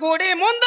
ಗುಡಿ ಮುಂದ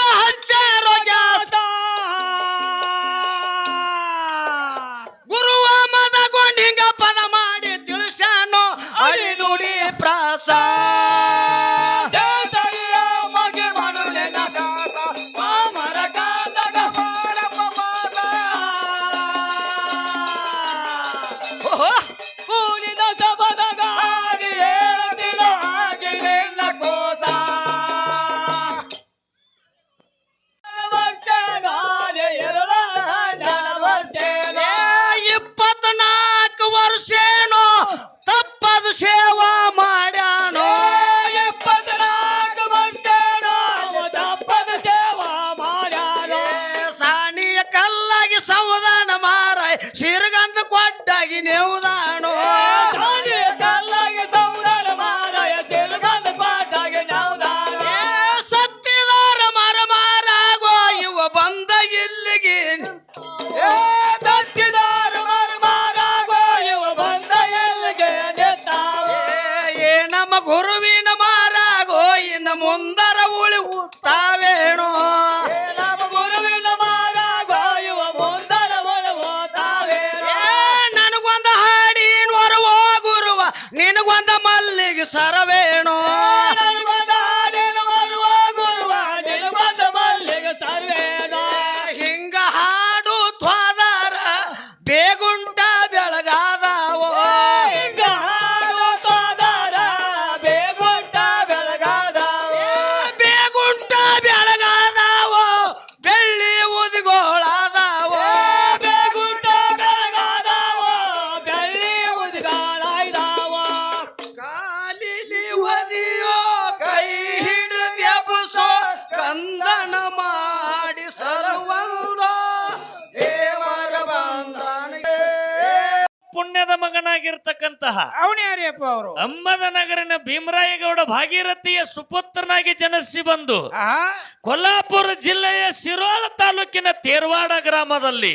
ಮುಂದರ ಉಳಿ ತಾವೇಣೋ ಪುಣ್ಯದ ಮಗನಾಗಿರ್ತಕ್ಕಂತಹ ಅವನೇ ಯಾರಿಯಪ್ಪ ಅವರು? ಅಮ್ಮದ ನಗರಿನ ಭೀಮರಾಯಗೌಡ ಭಾಗೀರಥಿಯ ಸುಪುತ್ರನಾಗಿ ಜನಿಸಿ ಬಂದು ಕೊಲ್ಲಾಪುರ ಜಿಲ್ಲೆಯ ಸಿರೋಲ ತಾಲೂಕಿನ ತೇರ್ವಾಡ ಗ್ರಾಮದಲ್ಲಿ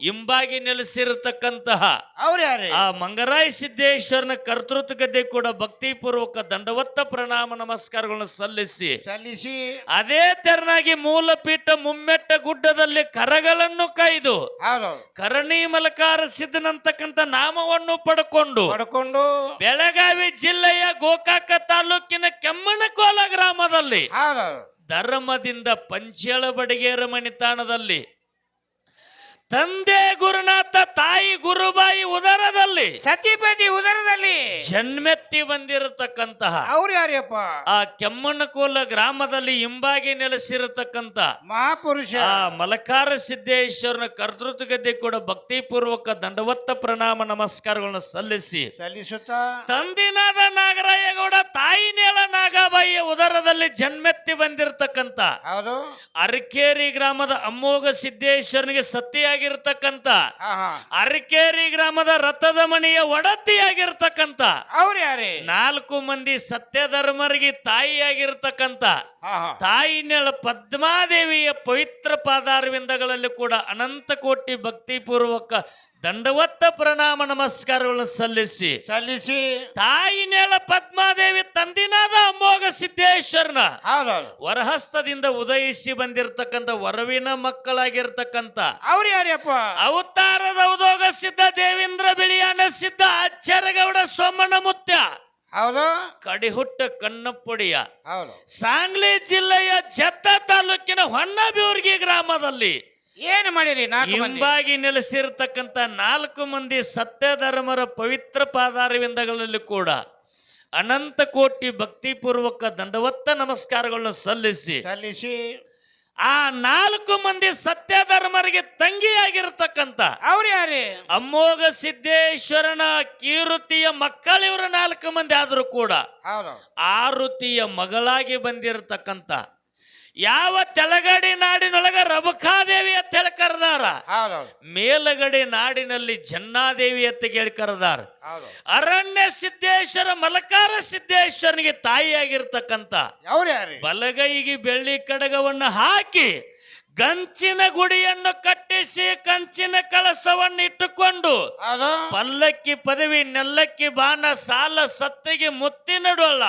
ಇಂಬಾಗಿ ನೆಲೆಸಿರತಕ್ಕಂತಹ ಅವ್ರು ಯಾರೇ? ಆ ಮಂಗರಾಯ ಸಿದ್ದೇಶ್ವರನ ಕರ್ತೃತ್ವ ಗದ್ದೆ ಕೂಡ ಭಕ್ತಿಪೂರ್ವಕ ದಂಡವತ್ತ ಪ್ರಣಾಮ ನಮಸ್ಕಾರಗಳನ್ನು ಸಲ್ಲಿಸಿ ಸಲ್ಲಿಸಿ. ಅದೇ ತೆರನಾಗಿ ಮೂಲಪೀಠ ಮುಮ್ಮೆಟ್ಟ ಗುಡ್ಡದಲ್ಲಿ ಕರಗಳನ್ನು ಕಾಯ್ದು ಹೌದು. ಕರಣಿ ಮಲಕಾರ ಸಿದ್ಧನಂತಕ್ಕಂಥ ನಾಮವನ್ನು ಪಡ್ಕೊಂಡು ಪಡ್ಕೊಂಡು. ಬೆಳಗಾವಿ ಜಿಲ್ಲೆಯ ಗೋಕಾಕ ತಾಲೂಕಿನ ಕೆಮ್ಮಣಕೋಲ ಗ್ರಾಮದಲ್ಲಿ ಧರ್ಮದಿಂದ ಪಂಚಳ ಬಡಿಗೇರ ಮಣಿತಾಣದಲ್ಲಿ ತಂದೆ ಗುರುನಾಥ ತಾಯಿ ಗುರುಬಾಯಿ ಉದರದಲ್ಲಿ ಸತಿಪತಿ ಉದರದಲ್ಲಿ ಜನ್ಮೆತ್ತಿ ಬಂದಿರತಕ್ಕಂತಹ ಅವ್ರು ಯಾರ್ಯಪ್ಪ? ಆ ಕೆಮ್ಮಣ್ಣಕೋಲ ಗ್ರಾಮದಲ್ಲಿ ಹಿಂಬಾಗಿ ನೆಲೆಸಿರತಕ್ಕಂತ ಮಹಾಪುರುಷ. ಆ ಮಲಕಾರ ಸಿದ್ದೇಶ್ವರನ ಕರ್ತೃತ್ವಗದ್ದೆ ಕೂಡ ಭಕ್ತಿಪೂರ್ವಕ ದಂಡವತ್ತ ಪ್ರಣಾಮ ನಮಸ್ಕಾರಗಳನ್ನು ಸಲ್ಲಿಸಿ ಸಲ್ಲಿಸುತ್ತಾ? ತಂದಿನಾದ ನಾಗರಾಯಗೌಡ ತಾಯಿ ನೇಳ ನಾಗಾಬಾಯಿಯ ಉದರದಲ್ಲಿ ಜನ್ಮೆತ್ತಿ ಬಂದಿರತಕ್ಕಂತ ಹೌದು. ಅರಕೇರಿ ಗ್ರಾಮದ ಅಮ್ಮೋಗ ಸಿದ್ದೇಶ್ವರನಿಗೆ ಸತಿಯಾಗಿರ್ತಕ್ಕಂತ ಹಾ ಅರಕೇರಿ ಗ್ರಾಮದ ರಥದ ಮನೆಯ ಒಡತಿಯಾಗಿರ್ತಕ್ಕಂತ ಅವ್ರು ಯಾರೇ? ನಾಲ್ಕು ಮಂದಿ ಸತ್ಯಧರ್ಮರಿಗೆ ತಾಯಿಯಾಗಿರ್ತಕ್ಕಂತ ಹಾ ತಾಯಿ ತಾಯಿನೆಳ ಪದ್ಮಾದೇವಿಯ ಪವಿತ್ರ ಪಾದಾರವಿಂದಗಳಲ್ಲಿ ಕೂಡ ಅನಂತ ಕೋಟಿ ಭಕ್ತಿಪೂರ್ವಕ ದಂಡವತ್ತ ಪ್ರಣಾಮ ನಮಸ್ಕಾರಗಳನ್ನು ಸಲ್ಲಿಸಿ. ಸಲ್ಲಿಸಿ. ತಾಯಿ ನೆಲ ಪದ್ಮಾದೇವಿ ತಂದಿನಾದ ಅಮೋಘ ಸಿದ್ದೇಶ್ವರನ ವರಹಸ್ತದಿಂದ ಉದಯಿಸಿ ಬಂದಿರತಕ್ಕಂತ ವರವಿನ ಮಕ್ಕಳಾಗಿರ್ತಕ್ಕಂತ ಅವ್ರು ಯಾರ್ಯಪ್ಪ? ಅವತಾರದ ಉದೋಗ ಸಿದ್ಧ ದೇವೇಂದ್ರ ಬಿಳಿಯಾನ ಸಿದ್ಧ ಅಚ್ಚರಗೌಡ ಸೋಮಣ್ಣ ಮುತ್ಯ. ಹೌದು. ಕಡಿಹುಟ್ಟ ಕಣ್ಣಪ್ಪೊಡಿಯ. ಹೌದು. ಸಾಂಗ್ಲಿ ಜಿಲ್ಲೆಯ ಜತ್ತ ತಾಲೂಕಿನ ಹೊನ್ನಬಿವರ್ಗಿ ಗ್ರಾಮದಲ್ಲಿ ಏನು ಮಾಡಿರಿ ನಾಲ್ಕು ಮಂದಿ? ಹಿಂಬಾಗಿ ನೆಲೆಸಿರ್ತಕ್ಕಂಥ ನಾಲ್ಕು ಮಂದಿ ಸತ್ಯಧರ್ಮರ ಪವಿತ್ರ ಪಾದಾರವಿಂದಗಳಲ್ಲಿ ಕೂಡ ಅನಂತ ಕೋಟಿ ಭಕ್ತಿಪೂರ್ವಕ ದಂಡವತ್ತ ನಮಸ್ಕಾರಗಳನ್ನು ಸಲ್ಲಿಸಿ ಸಲ್ಲಿಸಿ. ಆ ನಾಲ್ಕು ಮಂದಿ ಸತ್ಯಧರ್ಮರಿಗೆ ತಂಗಿಯಾಗಿರ್ತಕ್ಕಂತ ಅವ್ರು ಯಾರೇ? ಅಮೋಘ ಸಿದ್ದೇಶ್ವರನ ಕೀರುತಿಯ ಮಕ್ಕಳಿವರ ನಾಲ್ಕು ಮಂದಿ ಆದರೂ ಕೂಡ ಹೌದು. ಆರುತಿಯ ಮಗಳಾಗಿ ಬಂದಿರತಕ್ಕಂಥ ಯಾವ ತೆಲಗಡಿ ನಾಡಿನೊಳಗ ರಬಕಾದೇವಿ ಅಂತ ಹೇಳಿ ಕರೆದಾರ? ಮೇಲಗಡೆ ನಾಡಿನಲ್ಲಿ ಜನ್ನಾದೇವಿ ಅಂತ ಕೇಳಿ ಕರೆದಾರ. ಅರಣ್ಯ ಸಿದ್ದೇಶ್ವರ ಮಲಕಾರ ಸಿದ್ದೇಶ್ವರನಿಗೆ ಯಾರೇ? ಬಲಗೈಗೆ ಬೆಳ್ಳಿ ಕಡಗವನ್ನು ಹಾಕಿ ಗಂಚಿನ ಗುಡಿಯನ್ನು ಕಟ್ಟಿಸಿ ಕಂಚಿನ ಕಳಸವನ್ನಿಟ್ಟುಕೊಂಡು ಪಲ್ಲಕ್ಕಿ ಪದವಿ ನೆಲ್ಲಕ್ಕಿ ಬಾಣ ಸಾಲ ಸತ್ತಿಗೆ ಮುತ್ತಿ ನಡುವಲ್ಲ.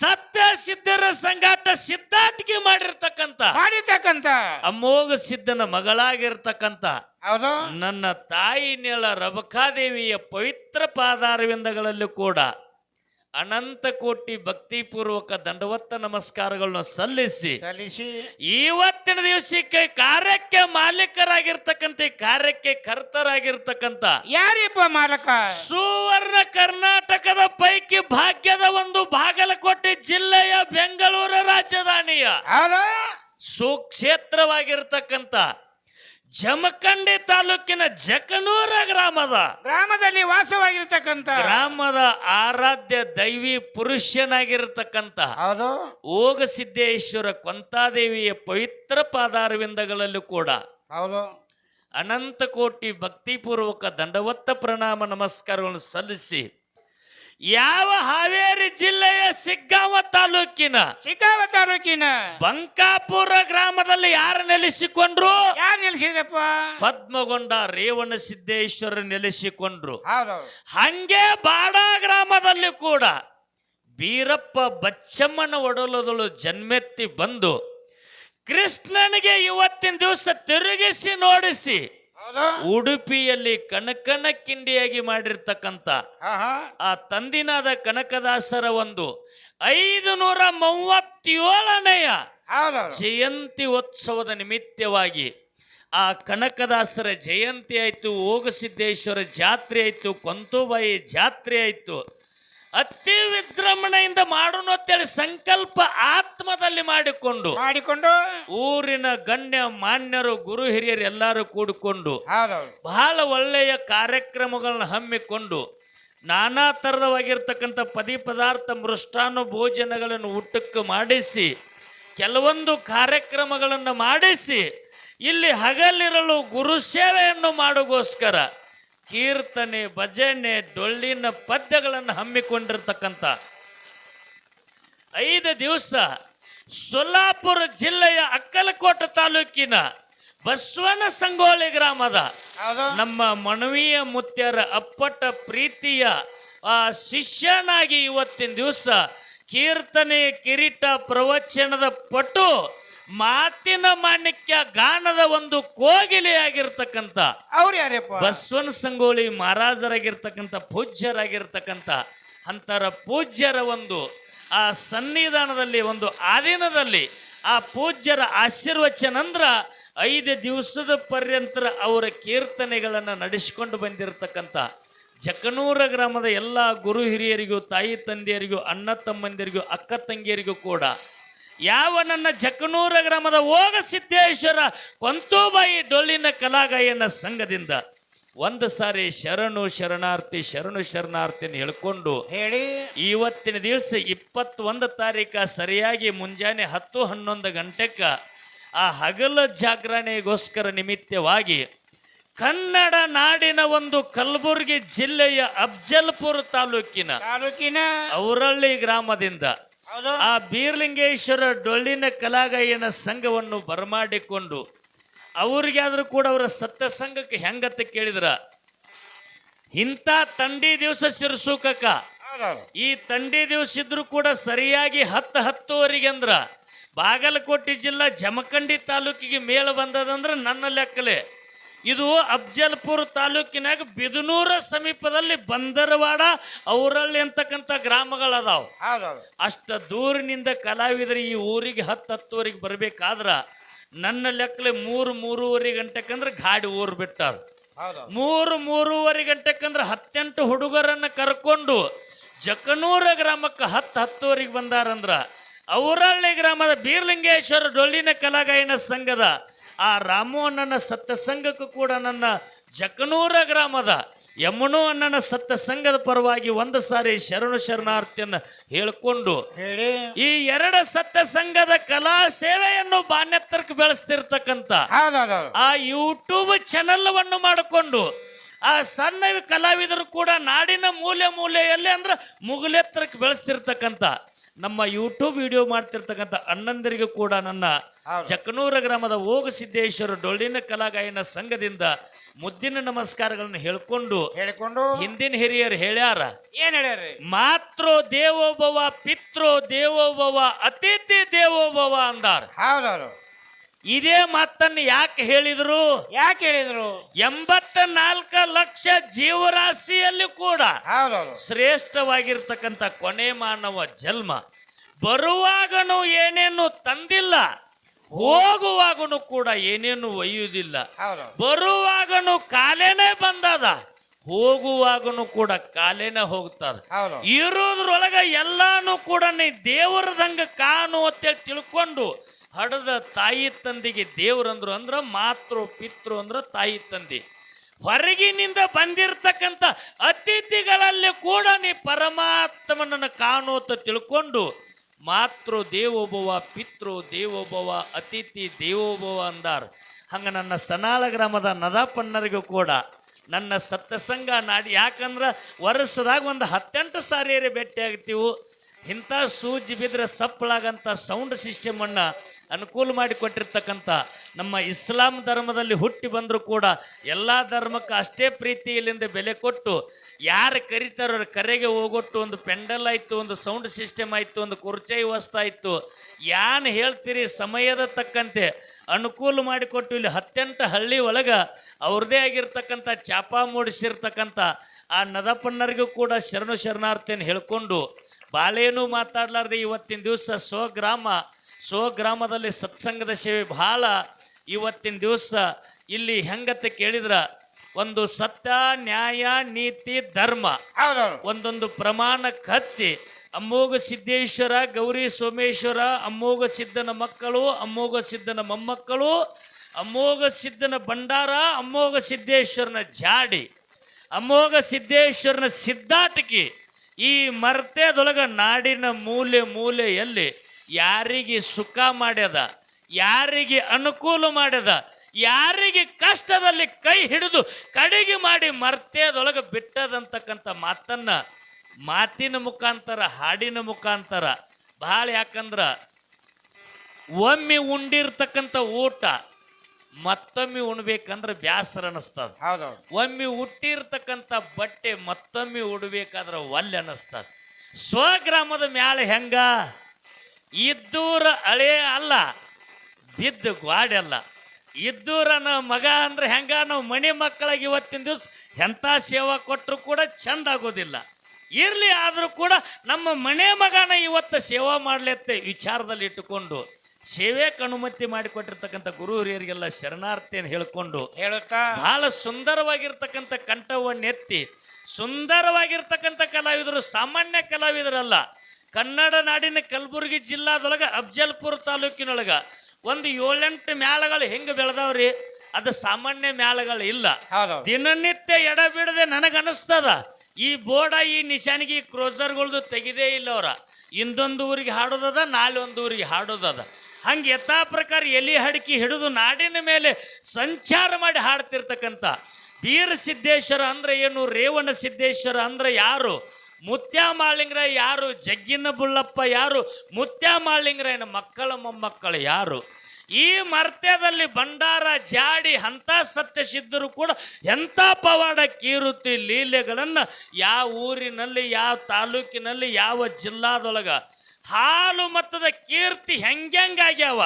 ಸತ್ಯ ಸಿದ್ಧರ ಸಂಗಾಟ ಸಿದ್ಧಾಟಿಕೆ ಮಾಡಿರ್ತಕ್ಕಂತ. ಮಾಡಿರ್ತಕ್ಕಂತ. ಅಮೋಘ ಸಿದ್ಧನ ಮಗಳಾಗಿರ್ತಕ್ಕಂತ. ನನ್ನ ತಾಯಿ ನೆಲ ರಬಕಾದೇವಿಯ ಪವಿತ್ರ ಪಾದಾರವಿಂದಗಳಲ್ಲಿ ಕೂಡ ಅನಂತ ಕೋಟಿ ಭಕ್ತಿಪೂರ್ವಕ ದಂಡವತ್ತ ನಮಸ್ಕಾರಗಳನ್ನು ಸಲ್ಲಿಸಿ ಸಲ್ಲಿಸಿ ಇವತ್ತಿನ ದಿವಸಕ್ಕೆ ಕಾರ್ಯಕ್ಕೆ ಮಾಲೀಕರಾಗಿರ್ತಕ್ಕಂಥ ಈ ಕಾರ್ಯಕ್ಕೆ ಕರ್ತರಾಗಿರ್ತಕ್ಕಂಥ ಯಾರಿಪ್ಪ ಮಾಲಕ? ಸುವರ್ಣ ಕರ್ನಾಟಕದ ಪೈಕಿ ಭಾಗ್ಯದ ಒಂದು ಬಾಗಲಕೋಟೆ ಜಿಲ್ಲೆಯ ಬೆಂಗಳೂರು ರಾಜಧಾನಿಯ ಹೌದು? ಸುಕ್ಷೇತ್ರವಾಗಿರ್ತಕ್ಕಂಥ ಜಮಖಂಡಿ ತಾಲೂಕಿನ ಜಕನೂರ ಗ್ರಾಮದ ಗ್ರಾಮದಲ್ಲಿ ವಾಸವಾಗಿರ್ತಕ್ಕಂತ ಗ್ರಾಮದ ಆರಾಧ್ಯ ದೈವಿ ಪುರುಷನಾಗಿರತಕ್ಕಂತ ಹೌದು. ಓಗ ಸಿದ್ದೇಶ್ವರ ಕೊಂತಾದೇವಿಯ ಪವಿತ್ರ ಪಾದಾರವಿಂದಗಳಲ್ಲಿ ಕೂಡ ಹೌದು. ಅನಂತ ಕೋಟಿ ಭಕ್ತಿಪೂರ್ವಕ ದಂಡವತ್ತ ಪ್ರಣಾಮ ನಮಸ್ಕಾರಗಳನ್ನು ಸಲ್ಲಿಸಿ ಯಾವ ಹಾವೇರಿ ಜಿಲ್ಲೆಯ ಸಿಗ್ಗಾಂವ ತಾಲೂಕಿನ? ಸಿಗ್ಗಾವ ತಾಲೂಕಿನ. ಬಂಕಾಪುರ ಗ್ರಾಮದಲ್ಲಿ ಯಾರು ನೆಲೆಸಿಕೊಂಡ್ರು? ಯಾರು ನೆಲೆಸಿದ್ರಪ್ಪ? ಪದ್ಮಗೊಂಡ ರೇವಣ ಸಿದ್ದೇಶ್ವರ ನೆಲೆಸಿಕೊಂಡ್ರು. ಹಂಗೆ ಬಾಡ ಗ್ರಾಮದಲ್ಲಿ ಕೂಡ ಬೀರಪ್ಪ ಬಚ್ಚಮ್ಮನ ಒಡಲದಳು ಜನ್ಮೆತ್ತಿ ಬಂದು ಕೃಷ್ಣನಿಗೆ ಇವತ್ತಿನ ದಿವಸ ತಿರುಗಿಸಿ ನೋಡಿಸಿ ಉಡುಪಿಯಲ್ಲಿ ಕನಕನ ಕಿಂಡಿಯಾಗಿ ಮಾಡಿರ್ತಕ್ಕಂಥ ಆ ತಂದಿನಾದ ಕನಕದಾಸರ ಒಂದು ಐದು ನೂರ ಮೂವತ್ತೇಳನೆಯ ಜಯಂತಿ ಉತ್ಸವದ ನಿಮಿತ್ತವಾಗಿ ಆ ಕನಕದಾಸರ ಜಯಂತಿ ಆಯ್ತು ಓಗಸಿದ್ದೇಶ್ವರ ಜಾತ್ರೆ ಆಯ್ತು ಕೊಂತುಬಾಯಿ ಜಾತ್ರೆ ಆಯ್ತು. ಅತಿ ವಿಜೃಂಭಣೆಯಿಂದ ಮಾಡೋಣ ಅಂತೇಳಿ ಸಂಕಲ್ಪ ಆತ್ಮದಲ್ಲಿ ಮಾಡಿಕೊಂಡು ಮಾಡಿಕೊಂಡು ಊರಿನ ಗಣ್ಯ ಮಾನ್ಯರು ಗುರು ಹಿರಿಯರು ಎಲ್ಲರೂ ಕೂಡಿಕೊಂಡು ಹೌದೌದು. ಬಹಳ ಒಳ್ಳೆಯ ಕಾರ್ಯಕ್ರಮಗಳನ್ನ ಹಮ್ಮಿಕೊಂಡು ನಾನಾ ಥರದವಾಗಿರ್ತಕ್ಕಂಥ ಪದಿ ಪದಾರ್ಥ ಮೃಷ್ಟಾನ್ನ ಭೋಜನಗಳನ್ನು ಊಟಕ್ಕೆ ಮಾಡಿಸಿ ಕೆಲವೊಂದು ಕಾರ್ಯಕ್ರಮಗಳನ್ನು ಮಾಡಿಸಿ ಇಲ್ಲಿ ಹಗಲಿರಲು ಗುರು ಸೇವೆಯನ್ನು ಮಾಡೋಗೋಸ್ಕರ ಕೀರ್ತನೆ ಭಜನೆ ಡೊಳ್ಳಿನ ಪದ್ಯಗಳನ್ನು ಹಮ್ಮಿಕೊಂಡಿರ್ತಕ್ಕಂಥ ಐದು ದಿವಸ ಸೊಲ್ಲಾಪುರ ಜಿಲ್ಲೆಯ ಅಕ್ಕಲಕೋಟ ತಾಲೂಕಿನ ಬಸವನ ಸಂಗೋಳಿ ಗ್ರಾಮದ ನಮ್ಮ ಮನವೀಯ ಮುತ್ಯರ ಅಪ್ಪಟ ಪ್ರೀತಿಯ ಆ ಶಿಷ್ಯನಾಗಿ ಇವತ್ತಿನ ದಿವಸ ಕೀರ್ತನೆ ಕಿರೀಟ ಪ್ರವಚನದ ಪಟು ಮಾತಿನ ಮಾಣಿಕ್ಯ ಗಾನದ ಒಂದು ಕೋಗಿಲೆಯಾಗಿರ್ತಕ್ಕಂಥ ಅವ್ರು ಯಾರಪ್ಪ? ಬಸವನ ಸಂಗೋಳಿ ಮಹಾರಾಜರಾಗಿರ್ತಕ್ಕಂಥ ಪೂಜ್ಯರಾಗಿರ್ತಕ್ಕಂಥ ಅಂತರ ಪೂಜ್ಯರ ಒಂದು ಆ ಸನ್ನಿಧಾನದಲ್ಲಿ ಒಂದು ಆಧೀನದಲ್ಲಿ ಆ ಪೂಜ್ಯರ ಆಶೀರ್ವಚನ ಅಂದ್ರ ಐದು ದಿವಸದ ಪರ್ಯಂತರ ಅವರ ಕೀರ್ತನೆಗಳನ್ನು ನಡೆಸಿಕೊಂಡು ಬಂದಿರತಕ್ಕಂಥ ಜಕನೂರ ಗ್ರಾಮದ ಎಲ್ಲ ಗುರು ಹಿರಿಯರಿಗೂ ತಾಯಿ ತಂದೆಯರಿಗೂ ಅಣ್ಣ ತಮ್ಮಂದಿರಿಗೂ ಅಕ್ಕ ತಂಗಿಯರಿಗೂ ಕೂಡ ಯಾವ ನನ್ನ ಜಕನೂರ ಗ್ರಾಮದ ಹೋಗ ಸಿದ್ದೇಶ್ವರ ಕೊಂತೂಬಾಯಿ ಡೊಳ್ಳಿನ ಕಲಾಗಾಯನ ಸಂಘದಿಂದ ಒಂದು ಸಾರಿ ಶರಣು ಶರಣಾರ್ಥಿ ಶರಣು ಶರಣಾರ್ಥಿನ ಹೇಳ್ಕೊಂಡು ಹೇಳಿ. ಇವತ್ತಿನ ದಿವಸ ಇಪ್ಪತ್ತೊಂದು ತಾರೀಕ ಸರಿಯಾಗಿ ಮುಂಜಾನೆ ಹತ್ತು ಹನ್ನೊಂದು ಗಂಟೆಕ ಆ ಹಗಲ ಜಾಗರಣೆಗೋಸ್ಕರ ನಿಮಿತ್ತವಾಗಿ ಕನ್ನಡ ನಾಡಿನ ಒಂದು ಕಲಬುರಗಿ ಜಿಲ್ಲೆಯ ಅಫ್ಜಲ್ಪುರ ತಾಲೂಕಿನ ತಾಲೂಕಿನ ಔರಳ್ಳಿ ಗ್ರಾಮದಿಂದ ಆ ಬೀರ್ಲಿಂಗೇಶ್ವರ ಡೊಳ್ಳಿನ ಕಲಾಗಯ್ಯನ ಸಂಘವನ್ನು ಬರಮಾಡಿಕೊಂಡು ಅವ್ರಿಗಾದ್ರೂ ಕೂಡ ಅವರ ಸತ್ಯ ಸಂಘಕ್ಕೆ ಹೆಂಗತ್ತ ಕೇಳಿದ್ರ? ಇಂಥ ತಂಡಿ ದಿವಸ ಸಿರ್ಸುಕಕ್ಕ ಹೌದೌದು. ಈ ತಂಡಿ ದಿವಸ ಇದ್ರು ಕೂಡ ಸರಿಯಾಗಿ ಹತ್ತು ಹತ್ತುವರೆಗೆ ಅಂದ್ರ ಬಾಗಲಕೋಟೆ ಜಿಲ್ಲಾ ಜಮಖಂಡಿ ತಾಲೂಕಿಗೆ ಮೇಲೆ ಬಂದದಂದ್ರ ನನ್ನ ಲೆಕ್ಕಲೆ. ಇದು ಅಫ್ಜಲ್ಪುರ್ ತಾಲೂಕಿನಾಗ ಬಿದನೂರ ಸಮೀಪದಲ್ಲಿ ಬಂದರವಾಡ ಔರಳ್ಳಿ ಅಂತಕ್ಕಂಥ ಗ್ರಾಮಗಳದಾವ. ಅಷ್ಟ ದೂರಿನಿಂದ ಕಲಾವಿದರು ಈ ಊರಿಗೆ ಹತ್ತು ಹತ್ತುವರೆಗೆ ಬರ್ಬೇಕಾದ್ರ ನನ್ನ ಲೆಕ್ಕಲೆ ಮೂರು ಮೂರುವರೆ ಗಂಟೆಕಂದ್ರೆ ಗಾಡಿ ಊರು ಬಿಟ್ಟಾರ. ಮೂರು ಮೂರುವರೆ ಗಂಟೆಕಂದ್ರೆ ಹತ್ತೆಂಟು ಹುಡುಗರನ್ನ ಕರ್ಕೊಂಡು ಜಕನೂರ ಗ್ರಾಮಕ್ಕೆ ಹತ್ತು ಹತ್ತುವರೆಗೆ ಬಂದಾರಂದ್ರ ಔರಳ್ಳಿ ಗ್ರಾಮದ ಬೀರ್ಲಿಂಗೇಶ್ವರ ಡೊಳ್ಳಿನ ಕಲಾಗಾಯನ ಸಂಘದ ಆ ರಾಮು ಅಣ್ಣನ ಸತ್ತ ಸಂಘಕ್ಕೂ ಕೂಡ ನನ್ನ ಜಕನೂರ ಗ್ರಾಮದ ಯಮುನು ಅಣ್ಣನ ಸತ್ತ ಸಂಘದ ಪರವಾಗಿ ಒಂದು ಸಾರಿ ಶರಣು ಶರಣಾರ್ಥಿಯನ್ನ ಹೇಳಿಕೊಂಡು ಹೇಳಿ. ಈ ಎರಡು ಸತ್ಯ ಸಂಘದ ಕಲಾ ಸೇವೆಯನ್ನು ಬಾನ್ಯತ್ತರಕ್ಕೆ ಬೆಳೆಸ್ತಿರ್ತಕ್ಕಂಥ ಆ ಯೂಟ್ಯೂಬ್ ಚಾನೆಲ್ವನ್ನು ಮಾಡಿಕೊಂಡು ಆ ಸಣ್ಣ ಕಲಾವಿದರು ಕೂಡ ನಾಡಿನ ಮೂಲೆ ಮೂಲೆಯಲ್ಲಿ ಅಂದ್ರೆ ಮುಗುಲೆತ್ತರಕ್ಕೆ ಬೆಳೆಸ್ತಿರ್ತಕ್ಕಂಥ ನಮ್ಮ ಯೂಟ್ಯೂಬ್ ವಿಡಿಯೋ ಮಾಡ್ತಿರ್ತಕ್ಕಂಥ ಅಣ್ಣಂದರಿಗೂ ಕೂಡ ನನ್ನ ಹೌದು. ಗ್ರಾಮದ ಗ್ರಾಮದ ಓಗಸಿದ್ದೇಶ್ವರ ಡೊಳ್ಳಿನ ಕಲಾಗಾಯನ ಸಂಘದಿಂದ ಮುದ್ದಿನ ನಮಸ್ಕಾರಗಳನ್ನು ಹೇಳ್ಕೊಂಡು ಹೇಳಿಕೊಂಡು ಹಿಂದಿನ ಹಿರಿಯರು ಹೇಳ್ಯಾರ. ಏನ್ ಹೇಳ್ಯಾರಿ ಮಾತೃ ದೇವೋಭವ ಪಿತೃ ದೇವೋಭವ ಅತಿಥಿ ದೇವೋಭವ ಅಂದಾರ. ಹೌದೌದು. ಇದೇ ಮಾತನ್ನು ಯಾಕೆ ಹೇಳಿದ್ರು? ಯಾಕೆ ಹೇಳಿದ್ರು? ಎಂಬತ್ತ ನಾಲ್ಕು ಲಕ್ಷ ಜೀವರಾಶಿಯಲ್ಲಿ ಕೂಡ ಹೌದೌದು. ಶ್ರೇಷ್ಠವಾಗಿರ್ತಕ್ಕಂಥ ಕೊನೆ ಮಾನವ ಜನ್ಮ ಬರುವಾಗನು ಏನೇನು ತಂದಿಲ್ಲ. ಹೋಗುವಾಗನು ಕೂಡ ಏನೇನು ಒಯ್ಯುವುದಿಲ್ಲ. ಬರುವಾಗ ಬರುವಾಗನು ಕಾಲೇನೆ ಬಂದದ. ಹೋಗುವಾಗನು ಕೂಡ ಕಾಲೇನೆ ಹೋಗ್ತದ. ಇರೋದ್ರೊಳಗ ಎಲ್ಲಾನು ಕೂಡ ನೀ ದೇವರದಂಗ ಕಾಣು ಅಂತೇಳಿ ತಿಳ್ಕೊಂಡು ಹಡದ ತಾಯಿ ತಂದೆಗೆ ದೇವ್ರಂದ್ರು ಅಂದ್ರ ಮಾತೃ ಪಿತೃ ಅಂದ್ರ ತಾಯಿ ತಂದೆ. ಹೊರಗಿನಿಂದ ಬಂದಿರತಕ್ಕಂತ ಅತಿಥಿಗಳಲ್ಲಿ ಕೂಡ ನೀ ಪರಮಾತ್ಮನನ್ನು ಕಾಣು ಅಂತ ತಿಳ್ಕೊಂಡು ಮಾತೃ ದೇವೋಭವ, ಪಿತೃ ದೇವೋಭವ, ಅತಿಥಿ ದೇವೋಭವ ಅಂದಾರ. ಹಂಗೆ ನನ್ನ ಸನಾಳ ಗ್ರಾಮದ ನದಾಪಣ್ಣರಿಗೂ ಕೂಡ ನನ್ನ ಸತ್ಯಸಂಗ ನಾಡಿ ಯಾಕಂದ್ರೆ ವರ್ಷದಾಗ ಒಂದು ಹತ್ತೆಂಟು ಸಾರಿಯರಿ ಭೇಟಿ ಆಗ್ತೀವಿ. ಇಂಥ ಸೂಜಿ ಬಿದ್ದರೆ ಸಪ್ಪಳಾಗಂಥ ಸೌಂಡ್ ಸಿಸ್ಟಮನ್ನು ಅನುಕೂಲ ಮಾಡಿಕೊಟ್ಟಿರ್ತಕ್ಕಂಥ ನಮ್ಮ ಇಸ್ಲಾಂ ಧರ್ಮದಲ್ಲಿ ಹುಟ್ಟಿ ಬಂದರೂ ಕೂಡ ಎಲ್ಲ ಧರ್ಮಕ್ಕೆ ಅಷ್ಟೇ ಪ್ರೀತಿಯಲ್ಲಿಂದ ಬೆಲೆ ಕೊಟ್ಟು ಯಾರು ಕರೀತಾರೋ ಕರೆಗೆ ಹೋಗೊಟ್ಟು ಒಂದು ಪೆಂಡಲ್ ಆಯಿತು, ಒಂದು ಸೌಂಡ್ ಸಿಸ್ಟಮ್ ಆಯಿತು, ಒಂದು ಕುರ್ಚಿ ಆಯಿತು. ಯಾನ್ ಹೇಳ್ತೀರಿ ಸಮಯದ ತಕ್ಕಂತೆ ಅನುಕೂಲ ಮಾಡಿಕೊಟ್ಟು ಇಲ್ಲಿ ಹತ್ತೆಂಟು ಹಳ್ಳಿ ಒಳಗೆ ಅವ್ರದ್ದೇ ಆಗಿರ್ತಕ್ಕಂಥ ಚಾಪ ಮೂಡಿಸಿರ್ತಕ್ಕಂಥ ಆ ನದಪನ್ನರಿಗೂ ಕೂಡ ಶರಣು ಶರಣಾರ್ಥಿಯನ್ನು ಹೇಳ್ಕೊಂಡು ಬಾಳೇನು ಮಾತಾಡ್ಲಾರ್ದೆ ಇವತ್ತಿನ ದಿವಸ ಸ್ವಗ್ರಾಮ, ಸ್ವಗ್ರಾಮದಲ್ಲಿ ಸತ್ಸಂಗದ ಸೇವೆ ಬಹಳ. ಇವತ್ತಿನ ದಿವಸ ಇಲ್ಲಿ ಹೆಂಗತ್ತೆ ಕೇಳಿದ್ರ ಒಂದು ಸತ್ಯ ನ್ಯಾಯ ನೀತಿ ಧರ್ಮ. ಹೌದೌದು. ಒಂದೊಂದು ಪ್ರಮಾಣ ಕಚ್ಚಿ ಅಮ್ಮೋಘ ಸಿದ್ದೇಶ್ವರ ಗೌರಿ ಸೋಮೇಶ್ವರ ಅಮ್ಮೋಘ ಸಿದ್ಧನ ಮಕ್ಕಳು ಅಮ್ಮೋಘ ಸಿದ್ದನ ಮೊಮ್ಮಕ್ಕಳು ಅಮ್ಮೋಗ ಸಿದ್ದನ ಭಂಡಾರ ಅಮ್ಮೋಘ ಸಿದ್ದೇಶ್ವರನ ಜಾಡಿ ಅಮ್ಮೋಗ ಸಿದ್ದೇಶ್ವರನ ಸಿದ್ಧಾಟಕಿ ಈ ಮರ್ತ್ಯದೊಳಗ ನಾಡಿನ ಮೂಲೆ ಮೂಲೆಯಲ್ಲಿ ಯಾರಿಗೆ ಸುಖ ಮಾಡ್ಯದ ಯಾರಿಗೆ ಅನುಕೂಲ ಮಾಡ್ಯದ ಯಾರಿಗೆ ಕಷ್ಟದಲ್ಲಿ ಕೈ ಹಿಡಿದು ಕಡೆಗೆ ಮಾಡಿ ಮರ್ತ್ಯದೊಳಗೆ ಬಿಟ್ಟದಂತಕ್ಕಂಥ ಮಾತನ್ನ ಮಾತಿನ ಮುಖಾಂತರ ಹಾಡಿನ ಮುಖಾಂತರ ಬಹಳ ಯಾಕಂದ್ರ ಒಮ್ಮೆ ಉಂಡಿರ್ತಕ್ಕಂಥ ಊಟ ಮತ್ತೊಮ್ಮೆ ಉಣ್ಬೇಕಂದ್ರೆ ಬ್ಯಾಸರ ಅನಿಸ್ತದ. ಒಮ್ಮೆ ಹುಟ್ಟಿರ್ತಕ್ಕಂಥ ಬಟ್ಟೆ ಮತ್ತೊಮ್ಮೆ ಉಡ್ಬೇಕಾದ್ರೆ ಒಲ್ಲೆ ಅನ್ನಿಸ್ತದ ಸ್ವಗ್ರಾಮದ ಮ್ಯಾಲ ಹೆಂಗ? ಇದ್ದೂರ ಅಳೆ ಅಲ್ಲ ಬಿದ್ದ ಗ್ವಾಡೆ ಅಲ್ಲ ಇದ್ದೂರನ ಮಗ ಅಂದ್ರೆ ಹೆಂಗ? ನಾವು ಮನೆ ಮಕ್ಕಳಿಗೆ ಇವತ್ತಿನ ದಿವಸ ಎಂಥ ಸೇವಾ ಕೊಟ್ಟರು ಕೂಡ ಚಂದ ಆಗೋದಿಲ್ಲ. ಇರಲಿ ಆದರೂ ಕೂಡ ನಮ್ಮ ಮನೆ ಮಗನ ಇವತ್ತು ಸೇವಾ ಮಾಡ್ಲತ್ತೆ ವಿಚಾರದಲ್ಲಿ ಇಟ್ಟುಕೊಂಡು ಸೇವೆ ಅನುಮತಿ ಮಾಡಿಕೊಟ್ಟಿರ್ತಕ್ಕಂಥ ಗುರು ಹಿರಿಯರಿಗೆಲ್ಲ ಶರಣಾರ್ಥಿಯನ್ನು ಹೇಳ್ಕೊಂಡು ಹೇಳುತ್ತಾ? ಬಹಳ ಸುಂದರವಾಗಿರ್ತಕ್ಕಂಥ ಕಂಠವನ್ನೆತ್ತಿ ಸುಂದರವಾಗಿರ್ತಕ್ಕಂಥ ಕಲಾವಿದರು ಸಾಮಾನ್ಯ ಕಲಾವಿದರಲ್ಲ. ಕನ್ನಡ ನಾಡಿನ ಕಲಬುರಗಿ ಜಿಲ್ಲಾದೊಳಗ ಅಫ್ಜಲ್ಪುರ ತಾಲೂಕಿನೊಳಗ ಒಂದು ಏಳೆಂಟು ಮ್ಯಾಲಗಳು ಹೆಂಗೆ ಬೆಳೆದವ್ರಿ? ಅದು ಸಾಮಾನ್ಯ ಮ್ಯಾಲಗಳು ಇಲ್ಲ. ಹೌದೌದು. ದಿನನಿತ್ಯ ಎಡಬಿಡದೆ ನನಗನಿಸ್ತದ. ಈ ಬೋರ್ಡ ಈ ನಿಶಾನಿಗೆ ಈ ಕ್ರೋಸರ್ಗಳ್ದು ತೆಗಿದೇ ಇಲ್ಲ ಅವ್ರ. ಇಂದೊಂದು ಊರಿಗೆ ಹಾಡೋದದ ನಾಳೆ ಒಂದು ಊರಿಗೆ ಹಾಡೋದದ. ಹಂಗೆ ಯಥಾ ಪ್ರಕಾರ ಎಲಿ ಹಡಕಿ ಹಿಡಿದು ನಾಡಿನ ಮೇಲೆ ಸಂಚಾರ ಮಾಡಿ ಹಾಡ್ತಿರ್ತಕ್ಕಂಥ. ವೀರ ಸಿದ್ದೇಶ್ವರ ಅಂದ್ರೆ ಏನು? ರೇವಣ ಸಿದ್ದೇಶ್ವರ ಅಂದ್ರೆ ಯಾರು? ಮುತ್ಯಾಮಾಳಿಂಗ್ರ ಯಾರು? ಜಗ್ಗಿನ ಬುಳ್ಳಪ್ಪ ಯಾರು? ಮುತ್ಯಾಮಾಳಿಂಗ್ರನ ಮಕ್ಕಳ ಮೊಮ್ಮಕ್ಕಳು ಯಾರು? ಈ ಮರ್ತ್ಯದಲ್ಲಿ ಭಂಡಾರ ಜಾಡಿ ಅಂತ ಸತ್ಯ ಸಿದ್ಧರು ಕೂಡ ಎಂಥ ಪವಾಡ ಕೀರುತಿ ಲೀಲೆಗಳನ್ನು ಯಾವ ಊರಿನಲ್ಲಿ, ಯಾವ ತಾಲೂಕಿನಲ್ಲಿ, ಯಾವ ಜಿಲ್ಲಾದೊಳಗ ಹಾಲು ಮತ್ತದ ಕೀರ್ತಿ ಹೆಂಗ್ಯಾವ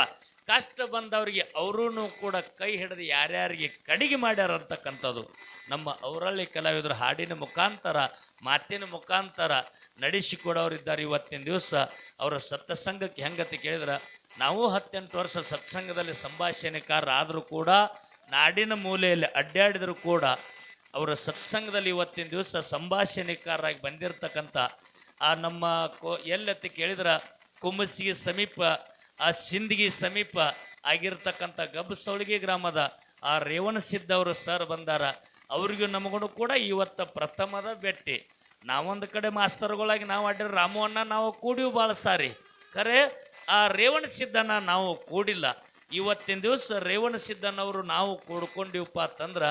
ಕಷ್ಟ ಬಂದವರಿಗೆ ಅವರೂ ಕೂಡ ಕೈ ಹಿಡಿದು ಯಾರ್ಯಾರಿಗೆ ಕಡಿಗೆ ಮಾಡ್ಯಾರಂತಕ್ಕಂಥದ್ದು ನಮ್ಮ ಅವರಲ್ಲಿ ಕಲಾವಿದರು ಹಾಡಿನ ಮುಖಾಂತರ, ಮಾತಿನ ಮುಖಾಂತರ ನಡೆಸಿಕೊಡೋರಿದ್ದಾರೆ ಇವತ್ತಿನ ದಿವಸ. ಅವರ ಸತ್ಸಂಗಕ್ಕೆ ಹೆಂಗತಿ ಕೇಳಿದ್ರೆ, ನಾವು ಹತ್ತೆಂಟು ವರ್ಷ ಸತ್ಸಂಗದಲ್ಲಿ ಸಂಭಾಷಣೆಕಾರರಾದರೂ ಕೂಡ, ನಾಡಿನ ಮೂಲೆಯಲ್ಲಿ ಅಡ್ಡಾಡಿದರೂ ಕೂಡ, ಅವರ ಸತ್ಸಂಗದಲ್ಲಿ ಇವತ್ತಿನ ದಿವಸ ಸಂಭಾಷಣೆಕಾರರಾಗಿ ಬಂದಿರತಕ್ಕಂಥ ಆ ನಮ್ಮ ಕೋ ಎಲ್ಲತ್ತಿ ಕೇಳಿದ್ರೆ ಕುಮ್ಮಸಿಗೆ ಸಮೀಪ ಆ ಸಿಂದಗಿ ಸಮೀಪ ಆಗಿರ್ತಕ್ಕಂಥ ಗಬ್ಬಸೌಳಿಗೆ ಗ್ರಾಮದ ಆ ರೇವಣಸಿದ್ಧ ಅವರು ಸರ್ ಬಂದಾರ. ಅವ್ರಿಗೂ ನಮಗೂ ಕೂಡ ಇವತ್ತು ಪ್ರಥಮದ ಭೇಟಿ ನಾವೊಂದು ಕಡೆ ಮಾಸ್ತರ್ಗಳಾಗಿ ನಾವು ಅಡ್ಡ ರಾಮವನ್ನ ನಾವು ಕೂಡಿವು ಭಾಳ ಸಾರಿ. ಖರೆ, ಆ ರೇವಣ ಸಿದ್ಧನ ನಾವು ಕೂಡಿಲ್ಲ. ಇವತ್ತಿನ ದಿವಸ ರೇವಣ ಸಿದ್ಧನವರು ನಾವು ಕೂಡ್ಕೊಂಡಿವಪ್ಪ ಅಂತಂದ್ರೆ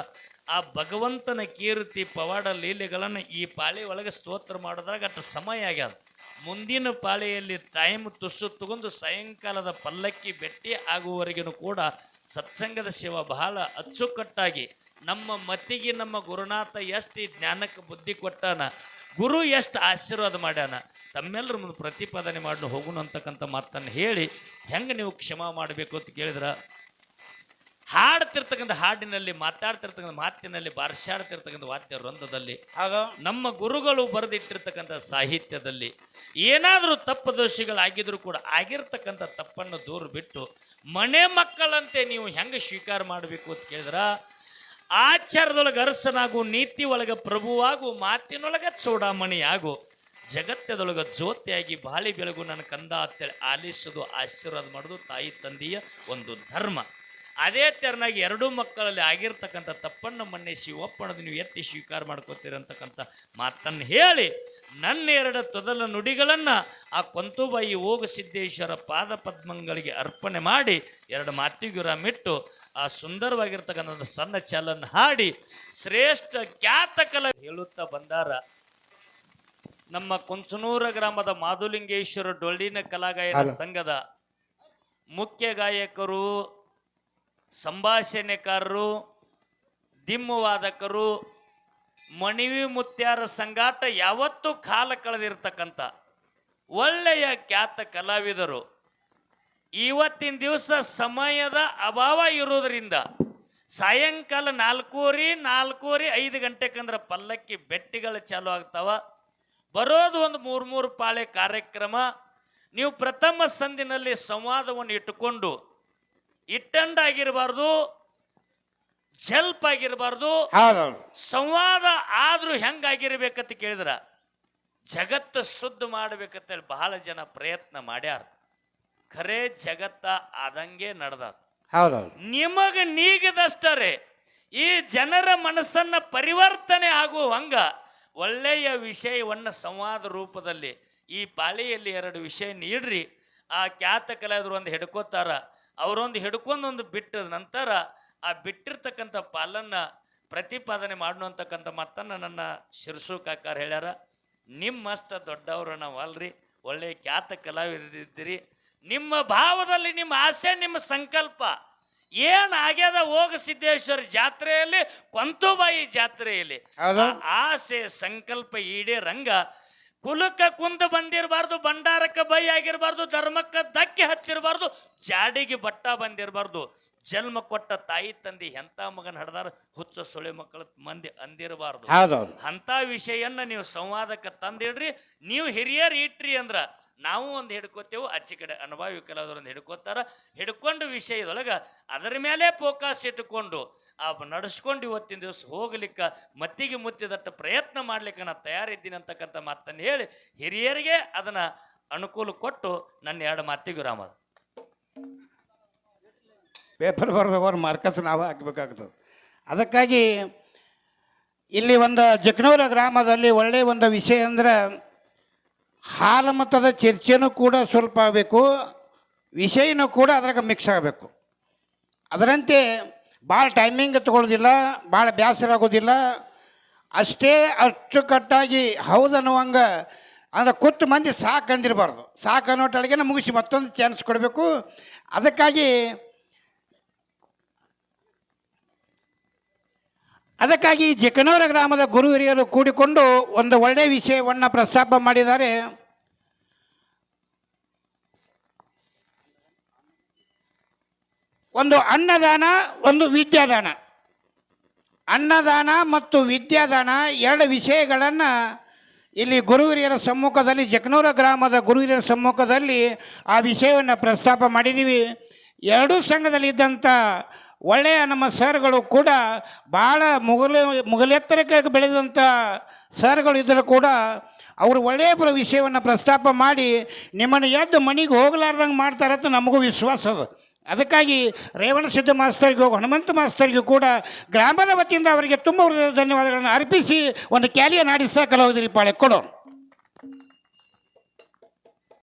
ಆ ಭಗವಂತನ ಕೀರ್ತಿ ಪವಾಡ ಲೀಲೆಗಳನ್ನು ಈ ಪಾಳಿ ಒಳಗೆ ಸ್ತೋತ್ರ ಮಾಡೋದ್ರಾಗ ಅಷ್ಟು ಸಮಯ ಆಗ್ಯದ. ಮುಂದಿನ ಪಾಳಿಯಲ್ಲಿ ಟೈಮ್ ತುಸು ತಗೊಂಡು ಸಾಯಂಕಾಲದ ಪಲ್ಲಕ್ಕಿ ಭೇಟಿ ಆಗುವವರೆಗೂ ಕೂಡ ಸತ್ಸಂಗದ ಸೇವಾ ಬಹಳ ಅಚ್ಚುಕಟ್ಟಾಗಿ ನಮ್ಮ ಮತಿಗೆ ನಮ್ಮ ಗುರುನಾಥ ಎಷ್ಟು ಜ್ಞಾನಕ್ಕೆ ಬುದ್ಧಿ ಕೊಟ್ಟಾನ, ಗುರು ಎಷ್ಟು ಆಶೀರ್ವಾದ ಮಾಡ್ಯಾನ ತಮ್ಮೆಲ್ಲರ ಮುಂದೆ ಪ್ರತಿಪಾದನೆ ಮಾಡಿ ಹೋಗೋಣ ಅಂತಕ್ಕಂಥ ಮಾತನ್ನು ಹೇಳಿ ಹೆಂಗೆ ನೀವು ಕ್ಷಮಾ ಮಾಡಬೇಕು ಅಂತ ಕೇಳಿದ್ರ? ಹಾಡ್ತಿರ್ತಕ್ಕಂಥ ಹಾಡಿನಲ್ಲಿ ಮಾತಾಡ್ತಿರ್ತಕ್ಕಂಥ ಮಾತಿನಲ್ಲಿ ಬಾರ್ಸಾಡ್ತಿರ್ತಕ್ಕಂಥ ವಾದ್ಯ ವೃಂದದಲ್ಲಿ ನಮ್ಮ ಗುರುಗಳು ಬರೆದಿಟ್ಟಿರ್ತಕ್ಕಂಥ ಸಾಹಿತ್ಯದಲ್ಲಿ ಏನಾದರೂ ತಪ್ಪು ದೋಷಿಗಳಾಗಿದ್ರು ಕೂಡ ಆಗಿರ್ತಕ್ಕಂಥ ತಪ್ಪನ್ನು ದೂರ ಬಿಟ್ಟು ಮನೆ ಮಕ್ಕಳಂತೆ ನೀವು ಹೆಂಗೆ ಸ್ವೀಕಾರ ಮಾಡಬೇಕು ಅಂತ ಕೇಳಿದ್ರ? ಆಚಾರದೊಳಗೆ ಅರಸನಾಗು ನೀತಿ ಒಳಗೆ ಪ್ರಭುವಾಗು ಮಾತಿನೊಳಗೆ ಚೂಡಾಮಣಿಯಾಗು ಜಗತ್ತದೊಳಗೆ ಜ್ಯೋತಿಯಾಗಿ ಬಾಳಿ ಬೆಳಗು ನನ್ನ ಕಂದ ಅಂತೇಳಿ ಆಲಿಸೋದು ಆಶೀರ್ವಾದ ಮಾಡೋದು ತಾಯಿ ತಂದೆಯ ಒಂದು ಧರ್ಮ. ಅದೇ ತೆರನಾಗಿ ಎರಡೂ ಮಕ್ಕಳಲ್ಲಿ ಆಗಿರ್ತಕ್ಕಂಥ ತಪ್ಪನ್ನು ಮನ್ನಿಸಿ ಒಪ್ಪಣದ ನೀವು ಎತ್ತಿ ಸ್ವೀಕಾರ ಮಾಡ್ಕೋತೀರಂತಕ್ಕಂಥ ಮಾತನ್ನು ಹೇಳಿ ನನ್ನ ಎರಡು ತೊದಲ ನುಡಿಗಳನ್ನು ಆ ಕೊಂತುಬಾಯಿ ಹೋಗ ಸಿದ್ದೇಶ್ವರ ಪಾದ ಪದ್ಮಗಳಿಗೆ ಅರ್ಪಣೆ ಮಾಡಿ ಎರಡು ಮಾತಿಗುರ ಮಿಟ್ಟು ಆ ಸುಂದರವಾಗಿರ್ತಕ್ಕಂಥ ಸಣ್ಣ ಚಾಲನ್ನು ಹಾಡಿ ಶ್ರೇಷ್ಠ ಖ್ಯಾತ ಕಲ ಹೇಳುತ್ತಾ ಬಂದಾರ. ನಮ್ಮ ಕುಂಚನೂರ ಗ್ರಾಮದ ಮಾಧುಲಿಂಗೇಶ್ವರ ಡೊಳ್ಳಿನ ಕಲಾಗಾಯನ ಸಂಘದ ಮುಖ್ಯ ಗಾಯಕರು ಸಂಭಾಷಣೆಕಾರರು, ದಿಮ್ಮವಾದಕರು, ಮಣಿವಿ ಮುತ್ಯಾರ ಸಂಗಾಟ ಯಾವತ್ತೂ ಕಾಲ ಕಳೆದಿರ್ತಕ್ಕಂಥ ಒಳ್ಳೆಯ ಖ್ಯಾತ ಕಲಾವಿದರು. ಇವತ್ತಿನ ದಿವಸ ಸಮಯದ ಅಭಾವ ಇರೋದರಿಂದ ಸಾಯಂಕಾಲ ನಾಲ್ಕೂವರೆ ನಾಲ್ಕೂವರೆ ಐದು ಗಂಟೆಕಂದ್ರೆ ಪಲ್ಲಕ್ಕಿ ಬೆಟ್ಟಿಗಳು ಚಾಲು ಆಗ್ತಾವ. ಬರೋದು ಒಂದು ಮೂರು ಮೂರು ಪಾಳೆ ಕಾರ್ಯಕ್ರಮ. ನೀವು ಪ್ರಥಮ ಸಂದಿನಲ್ಲಿ ಸಂವಾದವನ್ನು ಇಟ್ಟುಕೊಂಡು ಇಟ್ಟಂಡ ಆಗಿರಬಾರ್ದು ಜಲ್ಪ್ ಆಗಿರಬಾರ್ದು ಹೌದೌದು. ಸಂವಾದ ಆದ್ರೂ ಹೆಂಗಾಗಿರ್ಬೇಕಂತ ಕೇಳಿದ್ರ ಜಗತ್ತು ಶುದ್ಧ ಮಾಡ್ಬೇಕಂತೇಳಿ ಬಹಳ ಜನ ಪ್ರಯತ್ನ ಮಾಡ್ಯಾರ. ಖರೆ ಜಗತ್ತ ಆದಂಗೆ ನಡೆದ ಹೌದೌದು. ನಿಮಗೆ ನೀಗದಷ್ಟರೇ ಈ ಜನರ ಮನಸ್ಸನ್ನ ಪರಿವರ್ತನೆ ಆಗುವಂಗ ಒಳ್ಳೆಯ ವಿಷಯವನ್ನು ಸಂವಾದ ರೂಪದಲ್ಲಿ ಈ ಪಾಳಿಯಲ್ಲಿ ಎರಡು ವಿಷಯ ನೀಡ್ರಿ. ಆ ಖ್ಯಾತ ಕಲಾವಿದರು ಒಂದು ಹಿಡ್ಕೋತಾರ ಅವರೊಂದು ಹಿಡ್ಕೊಂಡೊಂದು ಬಿಟ್ಟ ನಂತರ ಆ ಬಿಟ್ಟಿರ್ತಕ್ಕಂಥ ಪಾಲನ್ನ ಪ್ರತಿಪಾದನೆ ಮಾಡುವಂತಕ್ಕಂಥ ಮತ್ತನ್ನು ನನ್ನ ಶಿರಸು ಕಾಕಾರ ಹೇಳ್ಯಾರ ನಿಮ್ಮಷ್ಟ ದೊಡ್ಡವರು ನಾವಲ್ರಿ ಒಳ್ಳೆಯ ಖ್ಯಾತ ಕಲಾವಿದರಿದ್ದೀರಿ ನಿಮ್ಮ ಭಾವದಲ್ಲಿ ನಿಮ್ಮ ಆಸೆ ನಿಮ್ಮ ಸಂಕಲ್ಪ ಏನ್ ಆಗ್ಯದ ಹೋಗ ಸಿದ್ದೇಶ್ವರ ಜಾತ್ರೆಯಲ್ಲಿ ಕೊಂತುಬಾಯಿ ಜಾತ್ರೆಯಲ್ಲಿ. ಆಸೆ ಸಂಕಲ್ಪ ಈಡೇರಂಗ ಕುಲಕ್ಕ ಕುಂದ ಬಂದಿರಬಾರ್ದು ಭಂಡಾರಕ್ಕೆ ಬೈ ಆಗಿರಬಾರ್ದು ಧರ್ಮಕ್ಕೆ ಧಕ್ಕೆ ಹತ್ತಿರಬಾರ್ದು ಜಾಡಿಗೆ ಬಟ್ಟ ಬಂದಿರಬಾರ್ದು. ಜನ್ಮ ಕೊಟ್ಟ ತಾಯಿ ತಂದೆ ಎಂತ ಮಗನ ಹಡ್ದಾರ? ಹುಚ್ಚ ಸೊಳೆ ಮಕ್ಕಳ ಮಂದಿ ಅಂದಿರಬಾರ್ದು. ಹೌದೌದು. ಅಂತ ವಿಷಯನ್ನ ನೀವು ಸಂವಾದಕ್ಕೆ ತಂದಿಡ್ರಿ. ನೀವು ಹಿರಿಯರು ಇಟ್ರಿ ಅಂದ್ರ ನಾವು ಒಂದು ಹಿಡ್ಕೋತೇವೆ ಆಚೆ ಕಡೆ ಅನುಭವಿ ಒಂದು ಹಿಡ್ಕೋತಾರ. ಹಿಡ್ಕೊಂಡು ವಿಷಯದೊಳಗ ಅದರ ಮೇಲೆ ಫೋಕಸ್ ಇಟ್ಟುಕೊಂಡು ಆ ನಡ್ಸ್ಕೊಂಡು ಇವತ್ತಿನ ದಿವಸ ಹೋಗ್ಲಿಕ್ಕೆ ಮತ್ತಿಗೆ ಮುತ್ತಿದಟ್ಟ ಪ್ರಯತ್ನ ಮಾಡ್ಲಿಕ್ಕೆ ನಾ ತಯಾರಿದ್ದೀನಿ ಅಂತಕ್ಕಂಥ ಮಾತನ್ನು ಹೇಳಿ ಹಿರಿಯರಿಗೆ ಅದನ್ನ ಅನುಕೂಲ ಕೊಟ್ಟು ನನ್ನ ಎರಡು ಮಾತಿಗೆ ರಾಮ ಪೇಪರ್ ಬರೆದವರು ಮಾರ್ಕಸ್ ನಾವು ಹಾಕಬೇಕಾಗ್ತದೆ ಅದಕ್ಕಾಗಿ ಇಲ್ಲಿ ಒಂದು ಜಕ್ನೂರ ಗ್ರಾಮದಲ್ಲಿ ಒಳ್ಳೆಯ ಒಂದು ವಿಷಯ ಅಂದರೆ ಹಾಲಮತದ ಚರ್ಚೆನೂ ಕೂಡ ಸ್ವಲ್ಪ ಆಗಬೇಕು ವಿಷಯನೂ ಕೂಡ ಅದ್ರಾಗ ಮಿಕ್ಸ್ ಆಗಬೇಕು. ಅದರಂತೆ ಭಾಳ ಟೈಮಿಂಗ್ ತಗೊಳ್ಳೋದಿಲ್ಲ ಭಾಳ ಬೇಸರ ಆಗೋದಿಲ್ಲ. ಅಷ್ಟೇ ಅಚ್ಚುಕಟ್ಟಾಗಿ ಹೌದನ್ನುವಂಗೆ ಅಂದರೆ ಕೊಟ್ಟು ಮಂದಿ ಸಾಕು ಅಂದಿರಬಾರ್ದು. ಸಾಕು ಅನ್ನೋಟೊಳಗೆ ಮುಗಿಸಿ ಮತ್ತೊಂದು ಚಾನ್ಸ್ ಕೊಡಬೇಕು. ಅದಕ್ಕಾಗಿ ಅದಕ್ಕಾಗಿ ಜಕನೂರ ಗ್ರಾಮದ ಗುರು ಹಿರಿಯರು ಕೂಡಿಕೊಂಡು ಒಂದು ಒಳ್ಳೆಯ ವಿಷಯವನ್ನು ಪ್ರಸ್ತಾಪ ಮಾಡಿದ್ದಾರೆ. ಒಂದು ಅನ್ನದಾನ, ಒಂದು ವಿದ್ಯಾದಾನ. ಅನ್ನದಾನ ಮತ್ತು ವಿದ್ಯಾದಾನ ಎರಡು ವಿಷಯಗಳನ್ನು ಇಲ್ಲಿ ಗುರು ಹಿರಿಯರ ಸಮ್ಮುಖದಲ್ಲಿ, ಜಕನೂರ ಗ್ರಾಮದ ಗುರು ಹಿರಿಯರ ಸಮ್ಮುಖದಲ್ಲಿ ಆ ವಿಷಯವನ್ನು ಪ್ರಸ್ತಾಪ ಮಾಡಿದ್ದೀವಿ. ಎರಡೂ ಸಂಘದಲ್ಲಿದ್ದಂಥ ಒಳ್ಳೆಯ ನಮ್ಮ ಸರ್ಗಳು ಕೂಡ ಭಾಳ ಮುಗಲ ಮುಗಲೆತ್ತರಕ್ಕೆ ಬೆಳೆದಂಥ ಸರ್ಗಳು ಇದ್ದರೂ ಕೂಡ ಅವರು ಒಳ್ಳೆಯ ವಿಷಯವನ್ನು ಪ್ರಸ್ತಾಪ ಮಾಡಿ ನಿಮ್ಮನ್ನು ಎದ್ದು ಮನೆಗೆ ಹೋಗಲಾರ್ದಂಗೆ ಮಾಡ್ತಾರಂತ ನಮಗೂ ವಿಶ್ವಾಸ ಅದು. ಅದಕ್ಕಾಗಿ ರೇವಣ ಸಿದ್ಧ ಮಾಸ್ತರಿಗೂ, ಹನುಮಂತ ಮಾಸ್ತರಿಗೂ ಕೂಡ ಗ್ರಾಮದ ವತಿಯಿಂದ ಅವರಿಗೆ ತುಂಬ ಧನ್ಯವಾದಗಳನ್ನು ಅರ್ಪಿಸಿ ಒಂದು ಕ್ಯಾಲಿಯನ್ನು ಆಡಿಸ ಕಲಾವಿದರಿ ಪಾಳೆ ಕೊಡೋಣ.